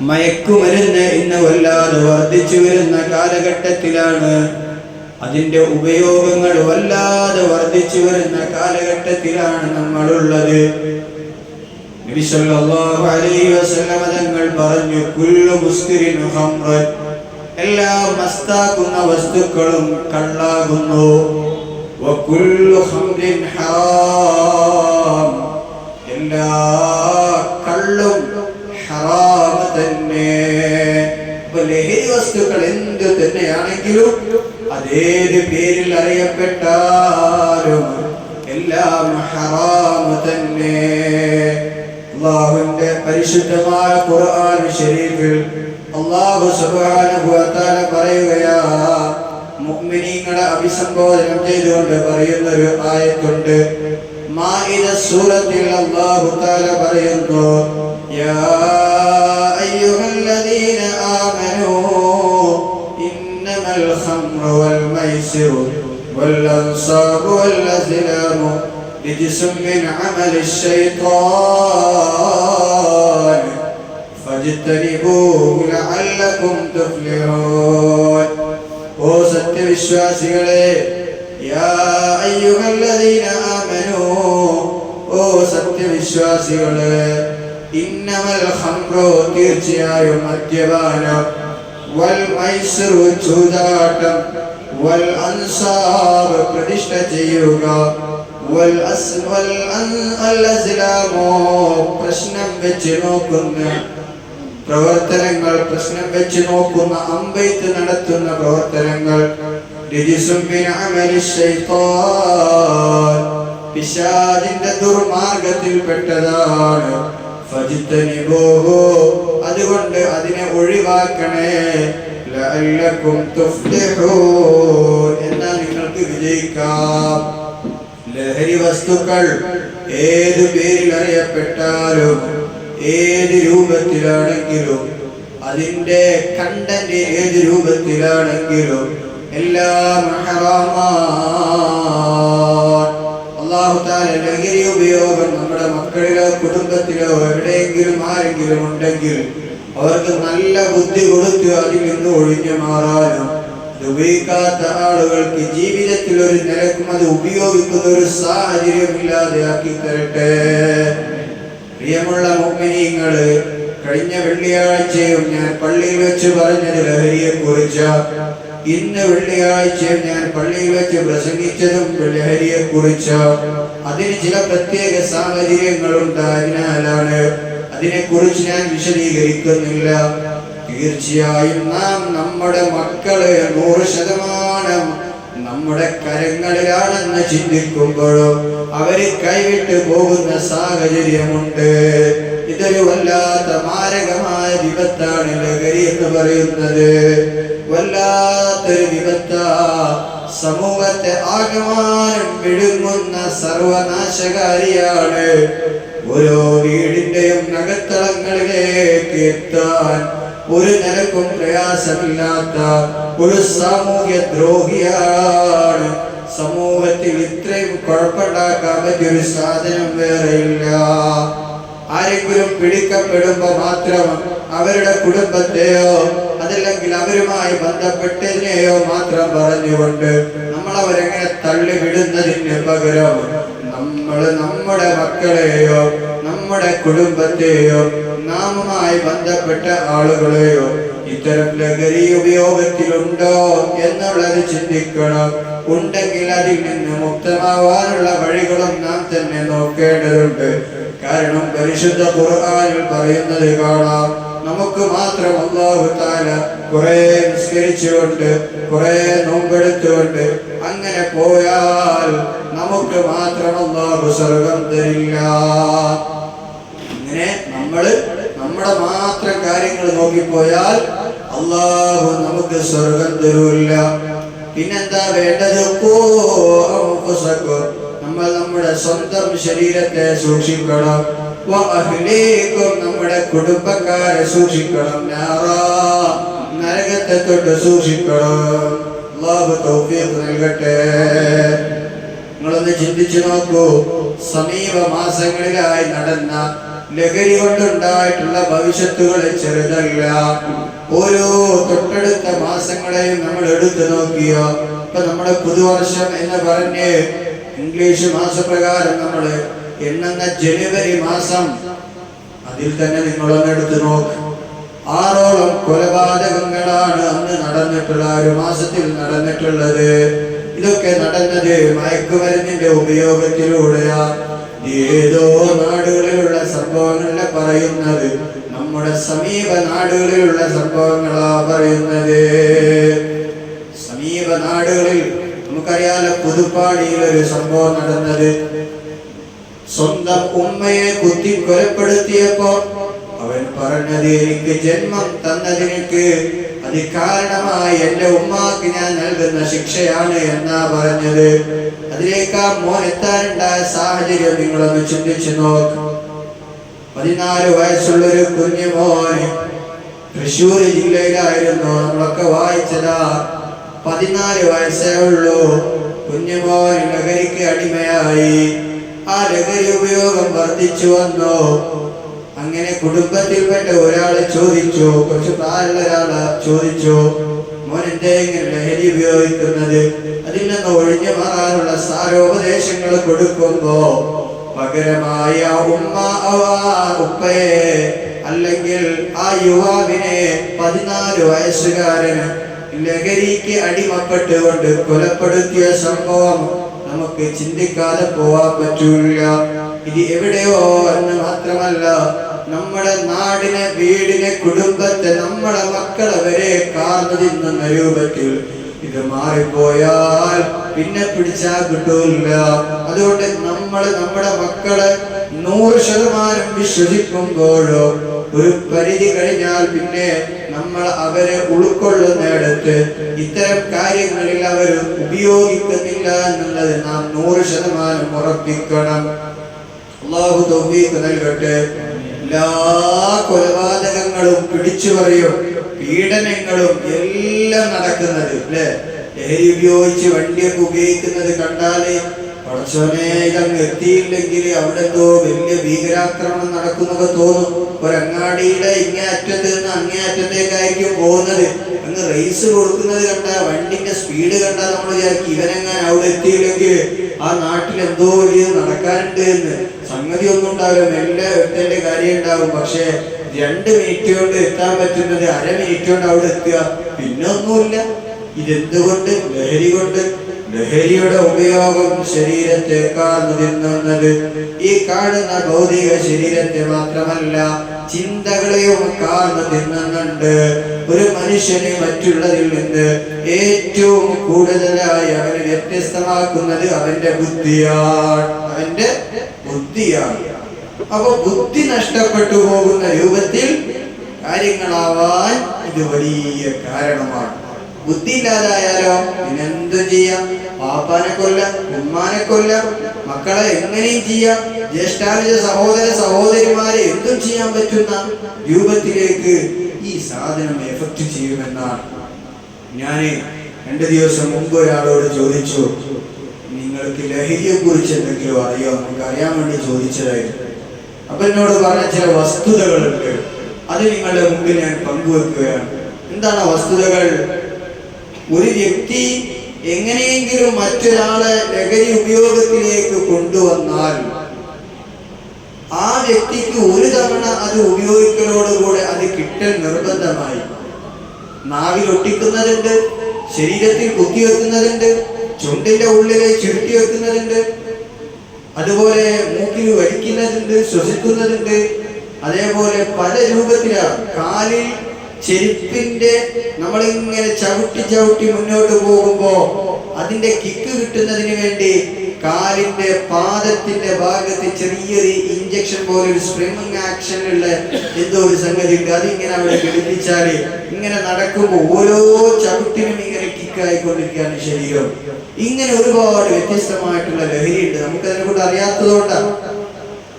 മയക്കുമരുന്ന് ഇന്ന് വല്ലാതെ വർദ്ധിച്ചു വരുന്ന കാലഘട്ടത്തിലാണ്. അതിന്റെ ഉപയോഗങ്ങൾ വല്ലാതെ വർദ്ധിച്ചു വരുന്ന കാലഘട്ടത്തിലാണ് നമ്മളുള്ളത്. തങ്ങൾ പറഞ്ഞു കുല്ലു മുസ്കിരിൻ എല്ലാ മസ്താക്കുന്ന വസ്തുക്കളും കള്ളാകുന്നു. എല്ലാ കള്ളും ഹറാം തന്നെ ലഹരി വസ്തുക്കൾ എന്ത് തന്നെയാണെങ്കിലും അതേത് പേരിൽ അറിയപ്പെട്ടാലും എല്ലാം ഹറാമ് തന്നെ അള്ളാഹുവിന്റെ പരിശുദ്ധമായ ഖുർആൻ ഷരീഫിൽ അള്ളാഹു സുബ്ഹാനഹു വ തആല പറയുകയാ മുഅ്മിനീങ്ങളെ അഭിസംബോധന ചെയ്തുകൊണ്ട് പറയുന്ന ഒരു ആയത്തുണ്ട് മാഇദ സൂറത്തിൽ അള്ളാഹു തആല പറയുന്നു യാ അയ്യുഹല്ലദീന ആമനൂ ഇന്നമൽ ഖംറു വൽ മൈസിറു വൽ അൻസാബു വൽ അസ്ലാമു رجس من عمل الشيطان فاجتنبوه لعلكم تفلحون ഓ സത്യവിശ്വാസികളെ യാ അയ്യുഹല്ലദീന ആമനൂ ഓ സത്യവിശ്വാസികളെ ഇന്നമൽ ഖംറു തീർച്ചയായും മദ്യപാനം. വൽ മൈസറു ചൂതാട്ടം വൽ അൻസാബ് പ്രതിഷ്ഠ ചെയ്യുക. വൽ അസ് വൽ അൽ അസ്ലാമോ പ്രശ്നം വെച്ച് നോക്കുന്ന പ്രവർത്തനങ്ങൾ പ്രശ്നം വെച്ച് നോക്കുന്ന അമ്പെയ്ത്ത് നടത്തുന്ന പ്രവർത്തനങ്ങൾ. രജിസും മിൻ ദുർമാർഗത്തിൽ പെട്ടതാണ് ഫജിത്തനി ഫജിത്തനിബൂഹു. അതുകൊണ്ട് അതിനെ ഒഴിവാക്കണേ ലഅല്ലക്കും തുഫ്ലിഹൂൻ. എന്നാൽ നിങ്ങൾക്ക് വിജയിക്കാം ലഹരി വസ്തുക്കൾ ഏത് പേരിൽ അറിയപ്പെട്ടാലും ഏത് രൂപത്തിലാണെങ്കിലും അതിന്റെ കണ്ടന്റ് ഏത് രൂപത്തിലാണെങ്കിലും എല്ലാം ഹറാമാണ് അള്ളാഹു താല ലഹരി ഉപയോഗം നമ്മുടെ മക്കളിലോ കുടുംബത്തിലോ എവിടെയെങ്കിലും ആരെങ്കിലും ഉണ്ടെങ്കിൽ അവർക്ക് നല്ല ബുദ്ധി കൊടുത്ത് അതിൽ നിന്ന് ഒഴിഞ്ഞു മാറാനും ഉപയോഗിക്കാത്ത ആളുകൾക്ക് ജീവിതത്തിൽ ഒരു നിലക്കും അത് ഉപയോഗിക്കുന്ന ഒരു സാഹചര്യം ഇല്ലാതെ ആക്കി തരട്ടെ. പ്രിയമുള്ള മുഗ്മിനീങ്ങൾ കഴിഞ്ഞ വെള്ളിയാഴ്ചയും ഞാൻ പള്ളിയിൽ വെച്ച് പറഞ്ഞത് ലഹരിയെ കുറിച്ച് ഇന്ന് വെള്ളിയാഴ്ച ഞാൻ പള്ളിയിൽ വെച്ച് പ്രസംഗിച്ചതും ലഹരിയെ കുറിച്ച് അതിന് ചില പ്രത്യേക സാഹചര്യങ്ങളുണ്ടായതിനാലാണ് അതിനെക്കുറിച്ച് അതിനെ കുറിച്ച് ഞാൻ വിശദീകരിക്കുന്നില്ല. തീർച്ചയായും നാം നമ്മുടെ മക്കളെ നൂറ് ശതമാനം നമ്മുടെ കരങ്ങളിലാണെന്ന് ചിന്തിക്കുമ്പോഴും അവർ കൈവിട്ട് പോകുന്ന സാഹചര്യമുണ്ട്. ഇതൊരു വല്ലാത്ത മാരകമായ വിപത്താണ് ലഹരി എന്ന് പറയുന്നത്. വല്ലാത്തൊരു വിപത്ത. സമൂഹത്തെ ആകമാനം വിഴുങ്ങുന്ന സർവനാശകാരിയാണ്. ഓരോ വീടിന്റെയും നഗത്തളങ്ങളിലേക്ക് എത്താൻ ഒരു നിലക്കും പ്രയാസമില്ലാത്ത ഒരു സാമൂഹ്യ ദ്രോഹിയാണ്. സമൂഹത്തിൽ ഇത്രയും കുഴപ്പമുണ്ടാക്കാൻ പറ്റിയൊരു സാധനം വേറെയില്ല ആരെങ്കിലും പിടിക്കപ്പെടുമ്പോ മാത്രം അവരുടെ കുടുംബത്തെയോ അതല്ലെങ്കിൽ അവരുമായി ബന്ധപ്പെട്ടതിനെയോ മാത്രം പറഞ്ഞുകൊണ്ട് നമ്മൾ അവരെങ്ങനെ തള്ളിവിടുന്നതിന് പകരം നമ്മൾ നമ്മുടെ മക്കളെയോ നമ്മുടെ കുടുംബത്തെയോ നാമുമായി ബന്ധപ്പെട്ട ആളുകളെയോ ഇത്തരം ലഹരി ഉപയോഗത്തിലുണ്ടോ എന്നുള്ളത് ചിന്തിക്കണം. ഉണ്ടെങ്കിൽ അതിൽ നിന്ന് മുക്തമാവാനുള്ള വഴികളും നാം തന്നെ നോക്കേണ്ടതുണ്ട്. കാരണം പരിശുദ്ധ ഖുർആനിൽ പറയുന്നത് കാണാം. നമുക്ക് മാത്രം അള്ളാഹു താല കുറെ നിസ്കരിച്ചുകൊണ്ട് കുറെ നോമ്പെടുത്തുകൊണ്ട് അങ്ങനെ പോയാൽ നമുക്ക് മാത്രം അള്ളാഹു സ്വർഗം തരില്ല. അങ്ങനെ നമ്മൾ നമ്മുടെ മാത്രം കാര്യങ്ങൾ നോക്കിപ്പോയാൽ അള്ളാഹു നമുക്ക് സ്വർഗം തരൂല്ല. പിന്നെന്താ വേണ്ടത്. നമ്മൾ നമ്മുടെ സ്വന്തം ശരീരത്തെ സൂക്ഷിക്കണം. നമ്മുടെ കുടുംബക്കാരെ സൂക്ഷിക്കണം. നരകത്തെ തൊട്ട് സൂക്ഷിക്കണം. നൽകട്ടെ. നിങ്ങളൊന്ന് ചിന്തിച്ചു നോക്കൂ. സമീപ മാസങ്ങളിലായി നടന്ന ലഹരി കൊണ്ടുണ്ടായിട്ടുള്ള ഭവിഷ്യത്തുകളെ ചെറുതല്ല. ഓരോ തൊട്ടടുത്ത മാസങ്ങളെയും നമ്മൾ എടുത്തു നോക്കിയോ? ഇപ്പൊ നമ്മുടെ പുതുവർഷം എന്ന് പറഞ്ഞ് ഇംഗ്ലീഷ് മാസപ്രകാരം നമ്മൾ എണ്ണുന്ന ജനുവരി മാസം. അതിൽ തന്നെ നിങ്ങളൊന്ന് എടുത്തു നോക്ക്. ആറോളം കൊലപാതകങ്ങളാണ് അന്ന് നടന്നിട്ടുള്ള ഒരു മാസത്തിൽ നടന്നിട്ടുള്ളത്. ഇതൊക്കെ നടന്നത് മയക്കുമരുന്നിന്റെ ഉപയോഗത്തിലൂടെയാ ഏതോ നാടുകളിലുള്ള സംഭവങ്ങളല്ല പറയുന്നത്? നമ്മുടെ സമീപ നാടുകളിലുള്ള സംഭവങ്ങളാ പറയുന്നത്. സമീപ നാടുകളിൽ നമുക്കറിയാലോ പുതുപ്പാടിയിൽ ഒരു സംഭവം നടന്നത്. സ്വന്തം ഉമ്മയെ കുത്തി കൊലപ്പെടുത്തിയപ്പോ അവൻ പറഞ്ഞത് എനിക്ക് ജന്മം തന്നതിനേക്ക് അത് കാരണമായി എന്റെ ഉമ്മാക്ക് ഞാൻ നൽകുന്ന ശിക്ഷയാണ് എന്നാ പറഞ്ഞത്. അതിലേക്ക് ആ മോൻ എത്താനുണ്ടായ സാഹചര്യം നിങ്ങളൊന്ന് ചിന്തിച്ചു നോക്ക്. പതിനാല് വയസ്സുള്ള ഒരു കുഞ്ഞു മോന് തൃശ്ശൂർ ജില്ലയിലായിരുന്നു. നമ്മളൊക്കെ വായിച്ചതാ. പതിനാല് വയസ്സേ ഉള്ളൂ. കുഞ്ഞുമോൻ ലഹരിക്ക് അടിമയായി. ആ ലഹരി ഉപയോഗം വർദ്ധിച്ചു വന്നു. അങ്ങനെ കുടുംബത്തിൽപ്പെട്ട ഒരാളെ ചോദിച്ചു കുറച്ച് ഒരാൾ ചോദിച്ചു എന്തേ ഇങ്ങനെ ലഹരി ഉപയോഗിക്കുന്നത്? അതിൽ നിന്ന് ഒഴിഞ്ഞു മാറാനുള്ള സാരോപദേശങ്ങൾ കൊടുക്കുമ്പോ പകരമായ ഉമ്മ ഉപ്പയെ അല്ലെങ്കിൽ ആ യുവാവിനെ പതിനാല് വയസ്സുകാരന് ലഹരിക്ക് അടിമപ്പെട്ടുകൊണ്ട് കൊലപ്പെടുത്തിയ സംഭവം നമുക്ക് ചിന്തിക്കാതെ പോവാൻ പറ്റൂല. ഇത് എവിടെയോ എന്ന് മാത്രമല്ല നമ്മുടെ നാടിനെ വീടിനെ കുടുംബത്തെ നമ്മുടെ മക്കളെ വരെ കാർന്നു തിന്നുന്ന രൂപത്തിൽ ഇത് മാറിപ്പോയാൽ പിന്നെ പിടിച്ചാൽ കിട്ടൂല്ല. അതുകൊണ്ട് നമ്മൾ നമ്മുടെ മക്കളെ നൂറ് ശതമാനം വിശ്വസിക്കുമ്പോഴോ ഒരു പരിധി കഴിഞ്ഞാൽ പിന്നെ നമ്മൾ അവരെ ഉൾക്കൊള്ളുന്നിടത്ത് ഇത്തരം കാര്യങ്ങളിൽ അവർ ഉപയോഗിക്കുന്നില്ല എന്നുള്ളത് നാം നൂറ് ശതമാനം ഉറപ്പിക്കണം. അള്ളാഹു തൗഫീഖ് നൽകട്ടെ. എല്ലാ കൊലപാതകങ്ങളും പിടിച്ചു പറയും പീഡനങ്ങളും എല്ലാം നടക്കുന്നത് അല്ലേ? ലഹരി ഉപയോഗിച്ച് വണ്ടിയൊക്കെ ഉപയോഗിക്കുന്നത് കണ്ടാൽ പടച്ചോനെ എത്തിയില്ലെങ്കിൽ അവിടെ എന്തോ വലിയ ഭീകരാക്രമണം നടക്കുന്നൊക്കെ തോന്നും. ഒരങ്ങാടിയുടെ ഇങ്ങേ അറ്റത്ത് നിന്ന് അങ്ങേ അറ്റത്തേക്കായിരിക്കും പോകുന്നത്. അങ്ങ് റേസ് കൊടുക്കുന്നത് കണ്ട വണ്ടിന്റെ സ്പീഡ് കണ്ടാൽ നമ്മൾ വിചാരിക്കും ഇവനെങ്ങാൻ അവിടെ എത്തിയില്ലെങ്കിൽ ആ നാട്ടിൽ എന്തോ വലിയ നടക്കാനുണ്ട് എന്ന്. സംഗതി ഒന്നും ഉണ്ടാവില്ല മെല്ലെ എത്തേണ്ട കാര്യം ഉണ്ടാവും പക്ഷേ രണ്ട് മിനിറ്റ് കൊണ്ട് എത്താൻ പറ്റുന്നത് അര മിനിറ്റ് കൊണ്ട് അവിടെ എത്തുക പിന്നെ ഒന്നുമില്ല ഇതെന്തുകൊണ്ട്? ലഹരി കൊണ്ട് ലഹരിയുടെ ഉപയോഗം ശരീരത്തെ കാണുന്നത് ഈ കാണുന്ന ഭൗതിക ശരീരത്തെ മാത്രമല്ല ചിന്തകളെയും കാർന്നു തിന്നുന്നുണ്ട് ഒരു മനുഷ്യനെ മറ്റുള്ളതിൽ നിന്ന് ഏറ്റവും കൂടുതലായി അവനെ വ്യത്യസ്തമാക്കുന്നത് അവന്റെ ബുദ്ധിയാണ്. അവന്റെ ബുദ്ധിയാണ് അപ്പൊ ബുദ്ധി നഷ്ടപ്പെട്ടു പോകുന്ന രൂപത്തിൽ കാര്യങ്ങളാവാൻ ഇത് വലിയ കാരണമാണ്. ബുദ്ധി ഇല്ലാതായാലോ? പിന്നെന്തും ചെയ്യാം. പാപ്പാനെ കൊല്ലാം ഉമ്മാനെ കൊല്ലാം മക്കളെ എങ്ങനെയും ചെയ്യാം. ജ്യേഷ്ഠാനുജ സഹോദര സഹോദരിമാരെ എന്തും ചെയ്യാൻ പറ്റുന്ന രൂപത്തിലേക്ക് ഈ സാധനം എഫക്ട് ചെയ്യുമെന്നാണ്. ഞാൻ രണ്ട് ദിവസം മുമ്പ് ഒരാളോട് ചോദിച്ചു നിങ്ങൾക്ക് ലഹരിയെ കുറിച്ച് എന്തെങ്കിലും അറിയോ? നമുക്ക് അറിയാൻ വേണ്ടി ചോദിച്ചതായിരുന്നു. അപ്പൊ എന്നോട് പറഞ്ഞ ചില വസ്തുതകളുണ്ട് അത് നിങ്ങളുടെ മുമ്പിൽ ഞാൻ പങ്കുവെക്കുകയാണ്. എന്താണ് വസ്തുതകൾ? ഒരു വ്യക്തി എങ്ങനെയെങ്കിലും മറ്റൊരാളെ ലഹരി ഉപയോഗത്തിലേക്ക് കൊണ്ടുവന്നാൽ ആ വ്യക്തിക്ക് ഒരു തവണ അത് ഉപയോഗിക്കലോടുകൂടെ അത് കിട്ടൽ നിർബന്ധമായി. നാവിൽ ഒട്ടിക്കുന്നതുണ്ട് ശരീരത്തിൽ കുത്തിവെക്കുന്നതുണ്ട് ചുണ്ടിന്റെ ഉള്ളിലെ ചുരുട്ടി വെക്കുന്നതുണ്ട്. അതുപോലെ മൂക്കിൽ വലിക്കുന്നതുണ്ട് ശ്വസിക്കുന്നതുണ്ട്. അതേപോലെ പല രൂപത്തിലാണ് കാലിൽ ചെരുപ്പിന്റെ നമ്മളിങ്ങനെ ചവിട്ടി ചവിട്ടി മുന്നോട്ട് പോകുമ്പോ അതിന്റെ കിക്ക് കിട്ടുന്നതിന് വേണ്ടി കാലിന്റെ പാദത്തിന്റെ ഭാഗത്ത് ചെറിയൊരു ഇഞ്ചക്ഷൻ പോലെ ഒരു സ്പ്രിംഗ് ഉള്ള എന്തോ ഒരു സംഗതി ഉണ്ട് അതിങ്ങനെ അവിടെ ഘടിപ്പിച്ചാൽ ഇങ്ങനെ നടക്കുമ്പോൾ ഓരോ ചവിട്ടിനും ഇങ്ങനെ കിക്ക് ആയിക്കൊണ്ടിരിക്കുകയാണ് ശരീരം. ഇങ്ങനെ ഒരുപാട് വ്യത്യസ്തമായിട്ടുള്ള ലഹരി ഉണ്ട് നമുക്കതിനെ കൊണ്ട് അറിയാത്തതുകൊണ്ടാണ്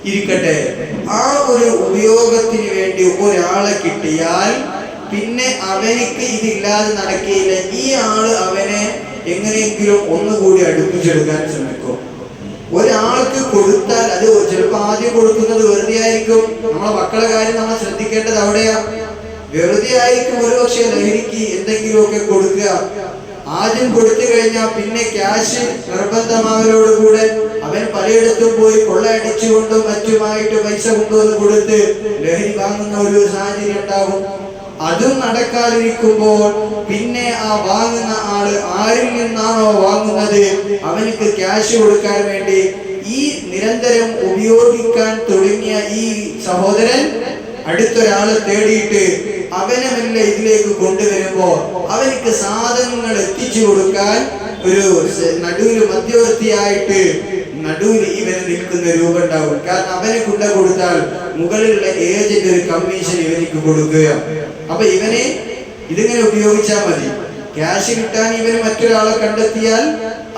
ഇരിക്കട്ടെ. ആ ഒരു ഉപയോഗത്തിന് വേണ്ടി ഒരാളെ കിട്ടിയാൽ പിന്നെ അവനിക്ക് ഇതില്ലാതെ നടക്കുകയില്ല. ഈ ആൾ അവനെ എങ്ങനെയെങ്കിലും ഒന്നുകൂടി അടുപ്പിച്ചെടുക്കാൻ ശ്രമിക്കും. ഒരാൾക്ക് കൊടുത്താൽ അത് ചിലപ്പോൾ ആദ്യം കൊടുക്കുന്നത് വെറുതെ ആയിരിക്കും. നമ്മളെ മക്കളെ കാര്യം നമ്മൾ ശ്രദ്ധിക്കേണ്ടത് അവിടെയാണ് വെറുതെ ആയിരിക്കും ഒരുപക്ഷെ ലഹരിക്ക് എന്തെങ്കിലുമൊക്കെ കൊടുക്കുക. ആദ്യം കൊടുത്തു കഴിഞ്ഞാൽ പിന്നെ ക്യാഷ് നിർബന്ധമാവലോടുകൂടെ അവൻ പലയിടത്തും പോയി കൊള്ളയടിച്ചുകൊണ്ടും മറ്റുമായിട്ട് പൈസ കൊണ്ടുവന്ന് കൊടുത്ത് ലഹരി വാങ്ങുന്ന ഒരു സാഹചര്യം ഉണ്ടാകും. അതും നടക്കാതിരിക്കുമ്പോൾ പിന്നെ ആ വാങ്ങുന്ന ആൾ ആരിൽ നിന്നാണോ വാങ്ങുന്നത്? അവനക്ക് ക്യാഷ് കൊടുക്കാൻ വേണ്ടി ഈ നിരന്തരം ഉപയോഗിക്കാൻ തുടങ്ങിയ ഈ സഹോദരൻ അടുത്തൊരാളെ തേടിയിട്ട് അവനെ ഇതിലേക്ക് കൊണ്ടുവരുമ്പോ അവനിക്ക് സാധനങ്ങൾ എത്തിച്ചു കൊടുക്കാൻ ഒരു നടുവിൽ മധ്യവർത്തിയായിട്ട് നടുവിൽ ഇവന് നിൽക്കുന്ന രൂപം ഉണ്ടാവും കാരണം അവനെ കൊണ്ട കൊടുത്താൽ മുകളിലുള്ള ഏജന്റ് ഒരു കമ്മീഷൻ ഇവനിക്ക് കൊടുക്കുക അപ്പൊ ഇവനെ ഇതിങ്ങനെ ഉപയോഗിച്ചാൽ മതി. ക്യാഷ് കിട്ടാൻ ഇവന് മറ്റൊരാളെ കണ്ടെത്തിയാൽ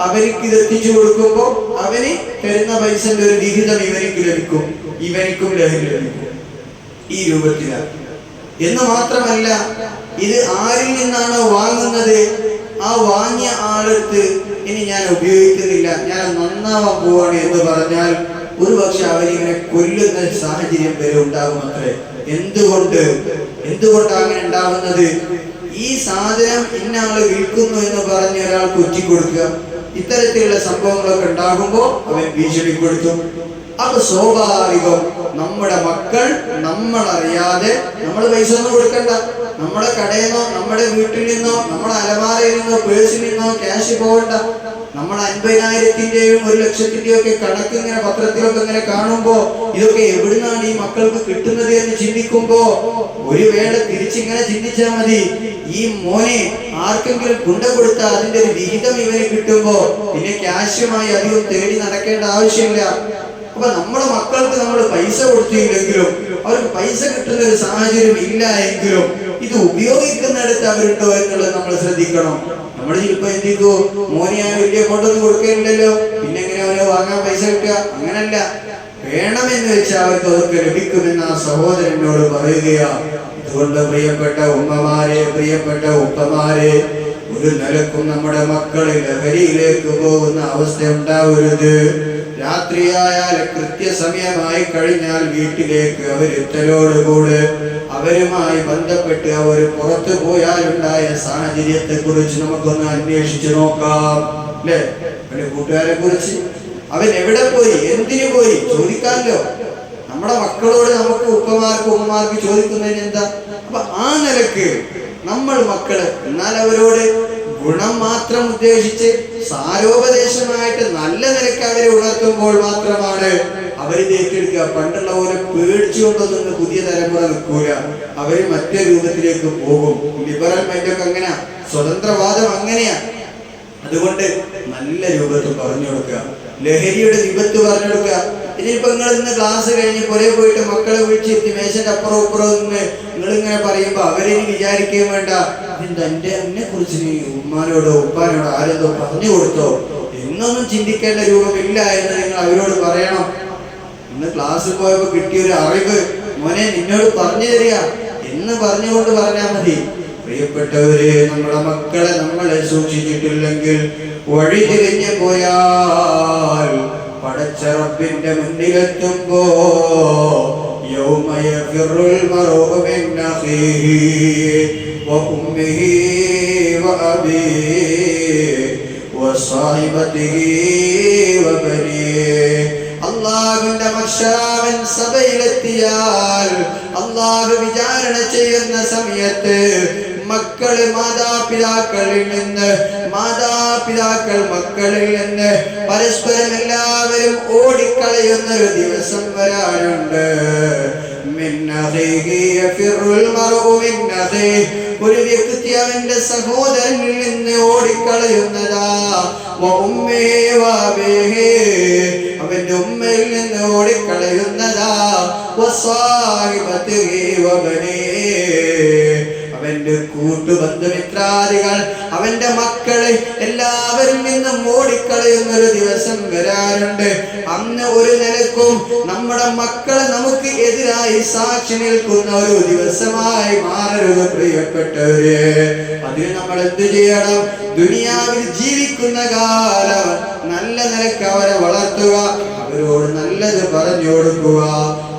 അവർക്ക് ഇത് എത്തിച്ചു കൊടുക്കുമ്പോൾ അവന് തരുന്ന പൈസന്റെ ഒരു വിഹിതം ഇവനിക്ക് ലഭിക്കും. ഇവനിക്കും ലഭിക്കും. ഈ രൂപത്തിലാണ് എന്ന് മാത്രമല്ല ഇത് ആരിൽ നിന്നാണോ വാങ്ങുന്നത്? ആ വാങ്ങിയ ആളെടുത്ത് ഇനി ഞാൻ ഉപയോഗിക്കുന്നില്ല. ഞാൻ നന്നാവാൻ പോവാണ് എന്ന് പറഞ്ഞാൽ ഒരു പക്ഷെ അവരിങ്ങനെ കൊല്ലുന്ന സാഹചര്യം വരെ ഉണ്ടാകും അത്രേ എന്തുകൊണ്ട് എന്തുകൊണ്ടാണ് അങ്ങനെ ഈ സാധനം ഇന്ന ആൾ വിൽക്കുന്നു എന്ന് പറഞ്ഞ് ഒരാൾ കൊടുക്കുക ഇത്തരത്തിലുള്ള സംഭവങ്ങളൊക്കെ ഉണ്ടാകുമ്പോൾ അവൻ ഭീഷണിപ്പെടുത്തും. അത് സ്വാഭാവികം. നമ്മുടെ മക്കൾ നമ്മളറിയാതെ നമ്മൾ പൈസ ഒന്നും കൊടുക്കണ്ട. നമ്മുടെ കടയിൽ നിന്നോ നമ്മുടെ വീട്ടിൽ നിന്നോ നമ്മുടെ അലമാരയിൽ നിന്നോ പേഴ്സിൽ നിന്നോ ക്യാഷ് പോകണ്ട. നമ്മൾ അൻപതിനായിരത്തിന്റെയും ഒരു ലക്ഷത്തിന്റെയും ഒക്കെ കണക്ക് ഇങ്ങനെ പത്രത്തിലൊക്കെ ഇങ്ങനെ കാണുമ്പോ ഇതൊക്കെ എവിടുന്നാണ് ഈ മക്കൾക്ക് കിട്ടുന്നത് എന്ന് ചിന്തിക്കുമ്പോ ഒരു വേള തിരിച്ചിങ്ങനെ ചിന്തിച്ചാൽ മതി. ഈ മോനെ ആർക്കെങ്കിലും കുണ്ട കൊടുത്ത അതിന്റെ ഒരു വിഹിതം ഇവന് കിട്ടുമ്പോ പിന്നെ ക്യാഷുമായി അധികം തേടി നടക്കേണ്ട ആവശ്യമില്ല. അപ്പൊ നമ്മുടെ മക്കൾക്ക് നമ്മൾ പൈസ കൊടുത്തില്ലെങ്കിലും അവർക്ക് പൈസ കിട്ടുന്ന ഒരു സാഹചര്യം ഇല്ല എങ്കിലും ഇത് ഉപയോഗിക്കുന്നിടത്ത് അവരിട്ടോ എന്നുള്ളത് നമ്മൾ ശ്രദ്ധിക്കണം. നമ്മൾ ചിലപ്പോ ചെയ്തു? മോനെ ആ വലിയ കൊണ്ടൊന്നും കൊടുക്കേണ്ടല്ലോ പിന്നെ എങ്ങനെ അവനെ വാങ്ങാൻ പൈസ കിട്ടുക? അങ്ങനല്ല. വേണമെന്ന് വെച്ചാൽ അവർക്ക് അതൊക്കെ ലഭിക്കുമെന്ന് ആ സഹോദരനോട് പറയുകയാണ് അതുകൊണ്ട് പ്രിയപ്പെട്ട ഉമ്മമാരെ പ്രിയപ്പെട്ട ഉപ്പമാരെ ഒരു നിലക്കും നമ്മുടെ മക്കളെ ലഹരിയിലേക്ക് പോകുന്ന അവസ്ഥ ഉണ്ടാവരുത്. രാത്രിയായാൽ കൃത്യസമയമായി കഴിഞ്ഞാൽ വീട്ടിലേക്ക് അവരെത്തലോടുകൂടെ അവരുമായി ബന്ധപ്പെട്ട് അവർ പുറത്തു പോയാലുണ്ടായ സാഹചര്യത്തെ കുറിച്ച് നമുക്കൊന്ന് അന്വേഷിച്ചു നോക്കാം അല്ലേ? അവന്റെ കൂട്ടുകാരെ കുറിച്ച് അവൻ എവിടെ പോയി? എന്തിനു പോയി? ചോദിക്കാമല്ലോ. നമ്മുടെ മക്കളോട് നമുക്ക് ഉപ്പമാർക്ക് ഉമ്മമാർക്ക് ചോദിക്കുന്നതിന് എന്താ അപ്പൊ ആ നിലയ്ക്ക് നമ്മൾ മക്കൾ എന്നാൽ അവരോട് ഗുണം മാത്രം ഉദ്ദേശിച്ച് സാരോപദേശമായിട്ട് നല്ല നിലയ്ക്ക് അവരെ ഉണർത്തുമ്പോൾ മാത്രമാണ് അവരിത് ഏറ്റെടുക്കുക പണ്ടുള്ള പോലെ പേടിച്ചുകൊണ്ടൊന്നും പുതിയ തലമുറ നിൽക്കൂല. അവർ മറ്റേ രൂപത്തിലേക്ക് പോകും. ലിബറൽ മൈൻഡ് ഒക്കെ അങ്ങനെയാ സ്വതന്ത്രവാദം അങ്ങനെയാ. അതുകൊണ്ട് നല്ല രൂപത്തിൽ പറഞ്ഞു കൊടുക്കുക. ലഹരിയുടെ വിപത്ത് പറഞ്ഞു കൊടുക്കുക. ഇനിയിപ്പോ നിങ്ങൾ ഇന്ന് ക്ലാസ് കഴിഞ്ഞ് പുറേ പോയിട്ട് മക്കളെ വിളിച്ചിരുത്തി മേശന്റെ അപ്പുറം ഇപ്പുറം നിന്ന് നിങ്ങൾ ഇങ്ങനെ പറയുമ്പോ അവരിനി വിചാരിക്കുകയും വേണ്ട. എന്താ എന്റെ എന്നെ കുറിച്ച് നീ ഉമ്മാനോടോ ഉപ്പാനോടോ ആരെന്തോ പറഞ്ഞു കൊടുത്തോ? എന്നൊന്നും ചിന്തിക്കേണ്ട രൂപമില്ല എന്ന് നിങ്ങൾ അവരോട് പറയണം. ഇന്ന് ക്ലാസ്സിൽ പോയപ്പോ കിട്ടിയ ഒരു അറിവ് മോനെ നിന്നോട് പറഞ്ഞു തരിക. എന്ന് പറഞ്ഞുകൊണ്ട് പറഞ്ഞാൽ മതി. പ്രിയപ്പെട്ടവര് നമ്മുടെ മക്കളെ നമ്മളെ സൂക്ഷിച്ചിട്ടില്ലെങ്കിൽ വഴി തിരിഞ്ഞു പോയാൽ പടച്ചറപ്പിന്റെ മുന്നിലെത്തുമ്പോ يوم يفر المرء من أخيه وأمه وأبيه وصاحبته وبنيه അള്ളാഹുവിന്റെ മക്ഷാവൻ സഭയിലെത്തിയാൽ അള്ളാഹു വിചാരണ ചെയ്യുന്ന സമയത്ത് മക്കൾ മാതാപിതാക്കളിൽ നിന്ന് മാതാപിതാക്കൾ മക്കളിൽ നിന്ന് പരസ്പരം എല്ലാവരും ഓടിക്കളയുന്ന ഒരു ദിവസം വരാനുണ്ട്. ഒരു വ്യക്തി അവന്റെ സഹോദരനിൽ നിന്ന് ഓടിക്കളയുന്നതാ. അവന്റെ ഉമ്മയിൽ നിന്ന് ഓടിക്കളയുന്നതാ. അവന്റെ കൂട്ടുബന്ധുമിത്രാദികൾ അവന്റെ മക്കളെ എല്ലാവരും നിന്നും ഓടിക്കളയുന്ന ഒരു ദിവസം വരാനുണ്ട്. അന്ന് ഒരു നിലക്കും നമ്മുടെ മക്കളെ നമുക്ക് എതിരായി സാക്ഷി നിൽക്കുന്ന ഒരു ദിവസമായി മാറരുത് പ്രിയപ്പെട്ടവരെ. അതിന് നമ്മൾ എന്ത് ചെയ്യണം? ദുനിയാവിൽ ജീവിക്കുന്ന കാലം നല്ല നിലയ്ക്ക് അവരെ വളർത്തുക അവരോട് നല്ലത് പറഞ്ഞു കൊടുക്കുക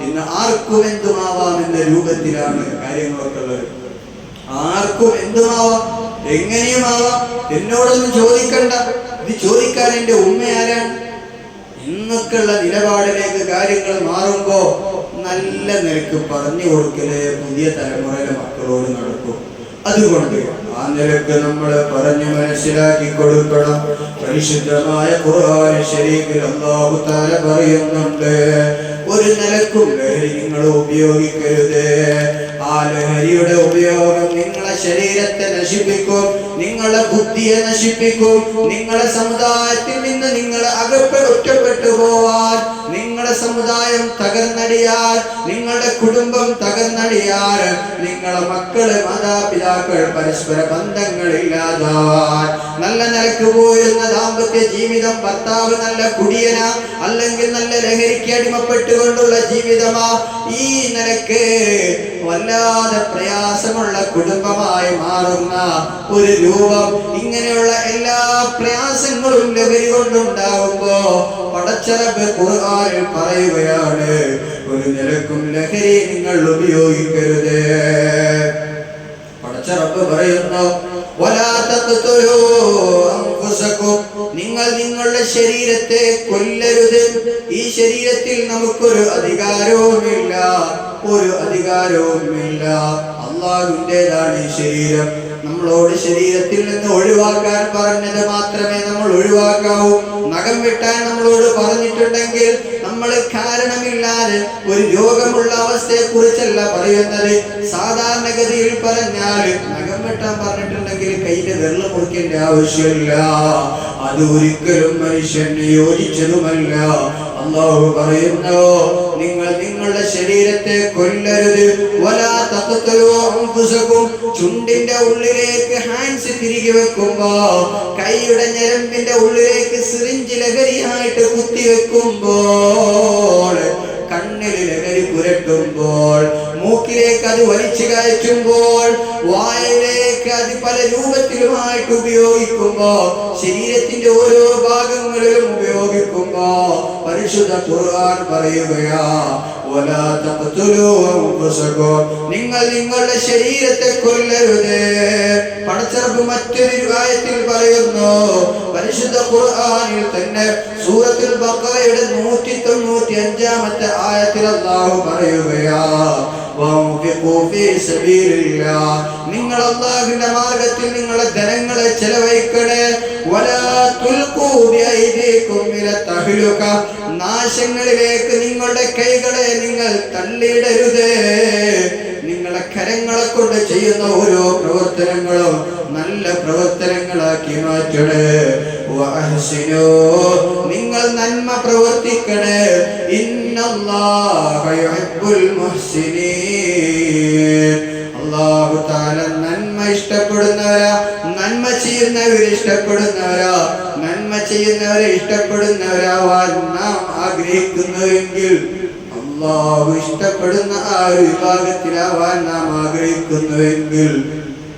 ഇന്ന് ആർക്കും എന്തുമാവാം എന്ന രൂപത്തിലാണ് കാര്യങ്ങളൊക്കെ ഉള്ളത്. ആർക്കും എന്തുമാവാം? എങ്ങനെയുമാവാം? എന്നോടൊന്നും ചോദിക്കണ്ട. ഇത് ചോദിക്കാൻ എന്റെ ഉമ്മ ആരാണ്? ഇന്നൊക്കെയുള്ള നിലപാടിലേക്ക് കാര്യങ്ങൾ മാറുമ്പോ നല്ല നിലയ്ക്ക് പറഞ്ഞു കൊടുക്കലേ പുതിയ തലമുറയിലെ മക്കളോട് നടക്കും. അതുകൊണ്ട് ആ നിലയ്ക്ക് നമ്മൾ പറഞ്ഞു മനസ്സിലാക്കി കൊടുക്കണം. പരിശുദ്ധമായ ഖുർആൻ ശരീഫിൽ പറയുന്നുണ്ട് ഒരു നിലക്കും ലഹരി നിങ്ങൾ ഉപയോഗിക്കരുത്. ആ ലഹരിയുടെ ഉപയോഗം ശരീരത്തെ നശിപ്പിക്കും നിങ്ങളുടെ ബുദ്ധിയെ നശിപ്പിക്കും നിങ്ങളുടെ സമുദായത്തിൽ നിന്ന് നിങ്ങൾ അകപ്പെട്ട് പോവാൻ നിങ്ങളുടെ സമുദായം തകർന്നടിയാൽ നിങ്ങളുടെ കുടുംബം തകർന്നടിയാൽ നിങ്ങളുടെ മക്കൾ മാതാപിതാക്കൾ പരസ്പര ബന്ധങ്ങളില്ലാതാവാൻ നല്ല നിലയ്ക്ക് പോയിരുന്ന ദാമ്പത്യ ജീവിതം ഭർത്താവ് നല്ല കുടിയന അല്ലെങ്കിൽ നല്ല ലഹരിക്ക് അടിമപ്പെട്ടുകൊണ്ടുള്ള ജീവിതമാ ഈ നിലയ്ക്ക് വല്ലാതെ പ്രയാസമുള്ള കുടുംബമായി മാറുന്ന ഒരു രൂപം ഇങ്ങനെയുള്ള എല്ലാ പ്രയാസങ്ങളും ലഹരി കൊണ്ടുണ്ടാകുമ്പോ പടച്ചറബ് ഖുർആനിൽ പറയുകയാണ്. ഒരു നിലക്കും ലഹരി നിങ്ങൾ ഉപയോഗിക്കരുത്. പടച്ചറപ്പ് പറയുന്നു. നിങ്ങൾ നിങ്ങളുടെ ശരീരത്തെ കൊല്ലരുത്. ഈ ശരീരത്തിൽ നമുക്കൊരു അധികാരവുമില്ല ഒരു അധികാരവുമില്ല. അള്ളാഹുവിന്റെതാണ് ഈ ശരീരം. നമ്മളോട് ശരീരത്തിൽ നിന്ന് ഒഴിവാക്കാൻ പറഞ്ഞത് മാത്രമേ നമ്മൾ ഒഴിവാക്കാവൂ. നഖം വെട്ടാൻ നമ്മളോട് പറഞ്ഞിട്ടുണ്ടെങ്കിൽ നമ്മൾ കാരണമില്ലാതെ ഒരു രോഗമുള്ള അവസ്ഥയെ കുറിച്ചല്ല പറയുന്നത്. സാധാരണഗതിയിൽ പറഞ്ഞാൽ നഖം വെട്ടാൻ പറഞ്ഞിട്ടുണ്ടെങ്കിൽ കയ്യിലെ വെള്ളം മുറിക്കേണ്ട ആവശ്യമില്ല. അത് ഒരിക്കലും മനുഷ്യന് യോജിച്ചതുമല്ല. അള്ളാഹു പറയുന്നു നിങ്ങൾ നിങ്ങളുടെ ശരീരത്തെ കൊല്ലരുത്. വലാ തഖ്തുലൂ അൻഫുസകും ചുണ്ടിന്റെ ഉള്ളിലേക്ക് ഹാൻഡ്സ് തിരികെ വെക്കുമ്പോ കൈയുടെ ഞരമ്പിന്റെ ഉള്ളിലേക്ക് സിറിഞ്ച് ലഹരിയായിട്ട് കുത്തി വെക്കുമ്പോൾ കണ്ണിൽ ലഹരി പുരട്ടുമ്പോൾ മൂക്കിലേക്ക് അത് വലിച്ചു കയറ്റുമ്പോൾ വായയിലേക്ക് അത് പല രൂപത്തിലുമായിട്ട് ഉപയോഗിക്കുമ്പോ ശരീരത്തിന്റെ ഓരോ ഭാഗങ്ങളിലും ഉപയോഗിക്കുമ്പോ പരിശുദ്ധ ഖുർആൻ പറയുകയാ. നിങ്ങൾ നിങ്ങളുടെ ശരീരത്തെ കൊല്ലരുത് പടച്ചറപ്പ് മറ്റൊരു ആയത്തിൽ പറയുന്നു പരിശുദ്ധ ഖുർആനിൽ തന്നെ സൂറത്തിൽ ബഖറയുടെ നൂറ്റി തൊണ്ണൂറ്റി അഞ്ചാമത്തെ ആയത്തിൽ അള്ളാഹു പറയുകയാ. നിങ്ങൾ അള്ളാഹുവിന്റെ മാർഗത്തിൽ നിങ്ങളെ ജനങ്ങളെ ചെലവഴിക്കണേ. നാശങ്ങളിലേക്ക് നിങ്ങളുടെ കൈകളെ നിങ്ങൾ തള്ളിയിടരുത് നിങ്ങളെ കരങ്ങളെ കൊണ്ട് ചെയ്യുന്ന ഓരോ പ്രവർത്തനങ്ങളും നല്ല പ്രവർത്തനങ്ങളാക്കി മാറ്റണേ. നിങ്ങൾ നന്മ പ്രവർത്തിക്കണേ ഇന്നല്ലാഹ യുഹിബ്ബുൽ മുഹ്സിനീൻ അല്ലാഹു നന്മ ഇഷ്ടപ്പെടുന്നവരാ നന്മ ചെയ്യുന്നവരെ ഇഷ്ടപ്പെടുന്നവരാ നന്മ ചെയ്യുന്നവരെ ഇഷ്ടപ്പെടുന്നവരാവാൻ നാം ആഗ്രഹിക്കുന്നുവെങ്കിൽ അള്ളാഹു ഇഷ്ടപ്പെടുന്ന ആ ഒരു വിഭാഗത്തിലാവാൻ നാം ആഗ്രഹിക്കുന്നുവെങ്കിൽ.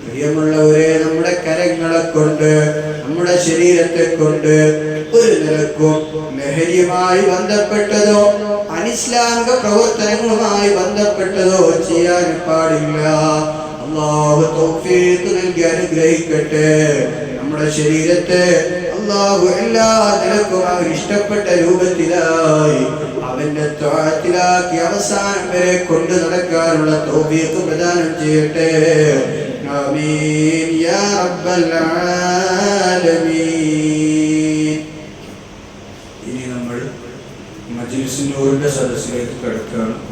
പ്രിയമുള്ളവരെ നമ്മുടെ കരങ്ങളെ കൊണ്ട് നമ്മുടെ ശരീരത്തെ കൊണ്ട് ഒരു നിലക്കും ലഹരിയുമായി ബന്ധപ്പെട്ടതോ അനിസ്ലാമിക പ്രവർത്തനങ്ങളുമായി ബന്ധപ്പെട്ടതോ ചെയ്യാൻ പാടില്ല. അള്ളാഹു തൗഫീഖ് നൽകി അനുഗ്രഹിക്കട്ടെ. നമ്മുടെ ശരീരത്തെ അള്ളാഹു എല്ലാ നിലക്കും അവർ ഇഷ്ടപ്പെട്ട രൂപത്തിലായി അവന്റെ ത്വാഴത്തിലാക്കി അവസാനം വരെ കൊണ്ടു നടക്കാനുള്ള തൗഫീഖ് പ്രദാനം ചെയ്യട്ടെ. ആമീൻ. യാ റബ്ബൽ ആലമീൻ. ഇനി നമ്മൾ മജ്ലിസിനൂറിന്റെ സദസ്സിലേക്ക് കിടക്കുകയാണ്